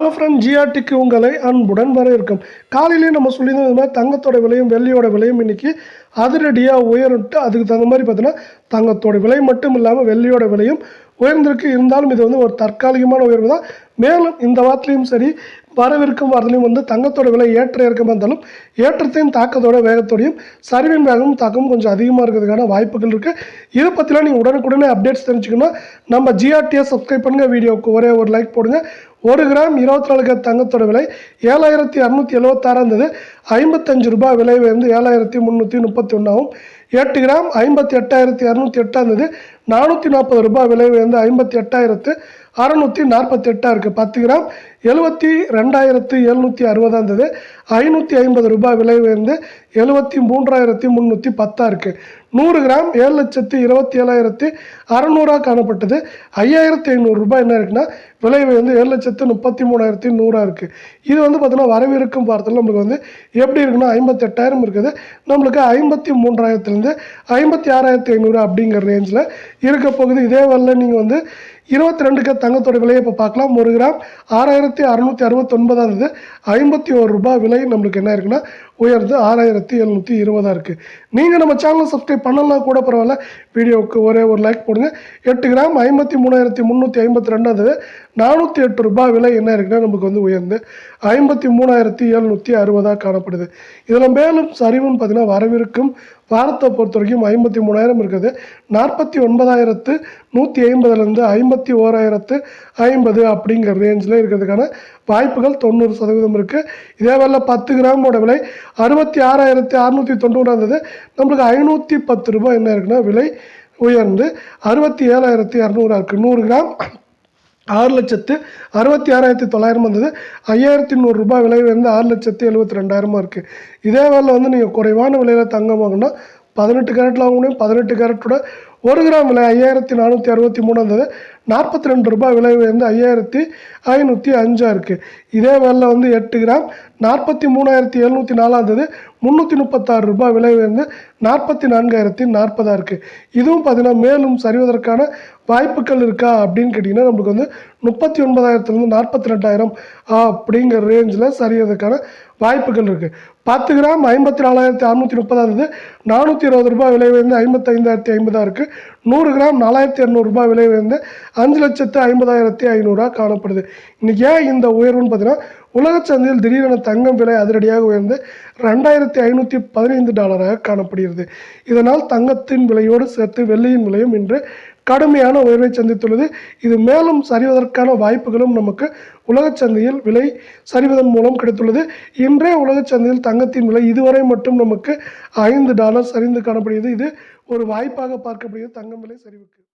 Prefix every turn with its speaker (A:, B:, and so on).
A: Friend ஜிஆர்டிக்கு உங்களை அன்புடன் வரவேற்கும். காலையிலேயே நம்ம சொல்லியிருந்தது மாதிரி தங்கத்தோட விலையும் வெள்ளியோட விலையும் இன்னைக்கு அதிரடியாக உயர்ந்துட்டு அதுக்கு தகுந்த மாதிரி பார்த்தீங்கன்னா தங்கத்தோட விலை மட்டும் இல்லாமல் வெள்ளியோட விலையும் உயர்ந்திருக்கு. இருந்தாலும் இது வந்து ஒரு தற்காலிகமான உயர்வு தான். மேலும் இந்த வாரத்துலேயும் சரி வரவிருக்கும் வாரத்துலையும் வந்து தங்கத்தோட விலை ஏற்ற இறக்கமாக இருந்தாலும் ஏற்றத்தையும் தாக்கத்தோட வேகத்தோடையும் சரிவின் வேகமும் தாக்கமும் கொஞ்சம் அதிகமாக இருக்கிறதுக்கான வாய்ப்புகள் இருக்குது இதை பற்றிலாம் நீங்கள் உடனுக்குடனே அப்டேட்ஸ் தெரிஞ்சுக்கணும் நம்ம ஜிஆர்டியை சப்ஸ்கிரைப் பண்ணுங்கள் வீடியோவுக்கு ஒரே ஒரு லைக் போடுங்க. ஒரு கிராம் இருபத்தி நாலு கிராம் தங்கத்தோட விலை ஏழாயிரத்தி இரநூத்தி எழுபத்தாறு இருந்தது ஐம்பத்தஞ்சு ரூபாய் விலை வந்து ஏழாயிரத்தி முந்நூற்றி முப்பத்தி ஒன்றாகும் எட்டு கிராம் ஐம்பத்தி எட்டாயிரத்தி இரநூத்தி எட்டாக இருந்தது நானூற்றி நாற்பது ரூபாய் விலை வந்து ஐம்பத்தி எட்டாயிரத்து அறநூற்றி நாற்பத்தி எட்டாக இருக்குது பத்து கிராம் எழுபத்தி ரெண்டாயிரத்து எழுநூற்றி அறுபதாக இருந்தது ஐநூற்றி ஐம்பது ரூபாய் விலை வந்து எழுபத்தி மூன்றாயிரத்தி முந்நூற்றி பத்தாக இருக்குது நூறு கிராம் ஏழு லட்சத்து இருபத்தி ஏழாயிரத்தி அறநூறாக காணப்பட்டது. ஐயாயிரத்தி ஐநூறு ரூபாய் என்ன இருக்குன்னா விலை வந்து ஏழு லட்சத்து முப்பத்தி மூணாயிரத்தி நூறாக இருக்குது இது வந்து பார்த்தீங்கன்னா வரவிருக்கும் வாரத்தில் நம்மளுக்கு வந்து எப்படி இருக்குன்னா ஐம்பத்தெட்டாயிரம் இருக்குது. நம்மளுக்கு ஐம்பத்தி மூன்றாயிரத்துலேருந்து ஐம்பத்தி ஆறாயிரத்தி ஐநூறு அப்படிங்கிற ரேஞ்சில் இருக்க போகுது. இதே வரல நீங்கள் வந்து இருபத்தி ரெண்டுக்கு தங்கத்தோட விலையை இப்போ பார்க்கலாம். ஒரு கிராம் ஆறாயிரத்தி அறநூற்றி அறுபத்தொன்பதாக இருந்தது ஐம்பத்தி ஒரு ரூபாய் விலை நம்மளுக்கு என்ன இருக்குன்னா உயர்ந்து ஆறாயிரத்தி எழுநூற்றி இருபதாக இருக்குது நீங்கள் நம்ம சேனலை சப்ஸ்கிரைப் பண்ணலாம் கூட பரவாயில்ல. வீடியோவுக்கு ஒரே ஒரு லைக் போடுங்க. எட்டு கிராம் ஐம்பத்தி மூணாயிரத்தி முந்நூற்றி ஐம்பத்தி ரெண்டாவது நானூற்றி எட்டு ரூபாய் விலை என்ன இருக்குன்னா நமக்கு வந்து உயர்ந்து ஐம்பத்தி மூணாயிரத்தி எழுநூற்றி அறுபதாக காணப்படுது. இதில் மேலும் சரிவுன்னு பார்த்தீங்கன்னா வரவிருக்கும் வாரத்தை பொறுத்த வரைக்கும் ஐம்பத்தி மூணாயிரம் இருக்குது. நாற்பத்தி ஒன்பதாயிரத்து நூற்றி ஐம்பதுலேருந்து ஐம்பத்தி ஓராயிரத்து ஐம்பது அப்படிங்கிற ரேஞ்சில் இருக்கிறதுக்கான வாய்ப்புகள் தொண்ணூறு சதவீதம் இருக்குது இதே வேலை பத்து கிராமோட விலை அறுபத்தி ஆறாயிரத்தி அறநூற்றி தொண்ணூறாக இருந்தது நம்மளுக்கு ஐநூற்றி பத்து ரூபாய் என்ன இருக்குன்னா விலை உயர்ந்து அறுபத்தி ஏழாயிரத்தி இரநூறா இருக்குது நூறு கிராம் ஆறு லட்சத்து அறுபத்தி ஆறாயிரத்தி தொள்ளாயிரம் வந்தது. ஐயாயிரத்தி நூறுரூபா விலை வந்து ஆறு லட்சத்து எழுபத்தி ரெண்டாயிரமா இருக்குது இதே வேலை வந்து நீங்கள் குறைவான விலையில் தங்கம் வாங்கினா பதினெட்டு கேரட்டில் வாங்க முடியும் பதினெட்டு கேரட்டோட ஒரு கிராம் விலை ஐயாயிரத்தி நானூற்றி அறுபத்தி மூணு இருந்தது நாற்பத்தி ரெண்டு ரூபாய் விலை வந்து ஐயாயிரத்தி ஐநூற்றி அஞ்சாக இருக்குது இதே வேலை வந்து எட்டு கிராம் நாற்பத்தி மூணாயிரத்தி எழுநூற்றி நாலாக இருந்தது முந்நூற்றி முப்பத்தாறு ரூபாய் விலை வந்து நாற்பத்தி நான்காயிரத்தி நாற்பதாக இருக்குது இதுவும் பார்த்திங்கன்னா மேலும் சரிவதற்கான வாய்ப்புகள் இருக்கா அப்படின்னு கேட்டிங்கன்னா நம்மளுக்கு வந்து முப்பத்தி ஒன்பதாயிரத்துலேருந்து நாற்பத்தி ரெண்டாயிரம் அப்படிங்கிற ரேஞ்சில் சரியறதுக்கான வாய்ப்புகள் இருக்குது பத்து கிராம் ஐம்பத்தி நாலாயிரத்தி அறநூற்றி முப்பதாக இருந்தது நானூற்றி இருபது ரூபாய் விலை வந்து ஐம்பத்தைந்தாயிரத்தி ஐம்பதாக இருக்குது நூறு கிராம் நாலாயிரத்தி இரநூறுபா விலை உயர்ந்த அஞ்சு லட்சத்து ஐம்பதாயிரத்தி ஐநூறுரூவா காணப்படுது. இன்றைக்கி ஏன் இந்த உயர்வுன்னு பார்த்தீங்கன்னா உலக சந்தையில் திடீரென தங்கம் விலை அதிரடியாக உயர்ந்து ரெண்டாயிரத்தி ஐநூற்றி பதினைந்து டாலராக காணப்படுகிறது. இதனால் தங்கத்தின் விலையோடு சேர்த்து வெள்ளியின் விலையும் இன்று கடுமையான உயர்வை சந்தித்துள்ளது. இது மேலும் சரிவதற்கான வாய்ப்புகளும் நமக்கு உலகச் சந்தையில் விலை சரிவதன் மூலம் கிடைத்துள்ளது. இன்றைய உலகச் சந்தையில் தங்கத்தின் விலை இதுவரை மட்டும் நமக்கு ஐந்து டாலர் சரிந்து காணப்படுகிறது. இது ஒரு வாய்ப்பாக பார்க்கப்படுகிறது தங்கம் விலை சரிவுக்கு.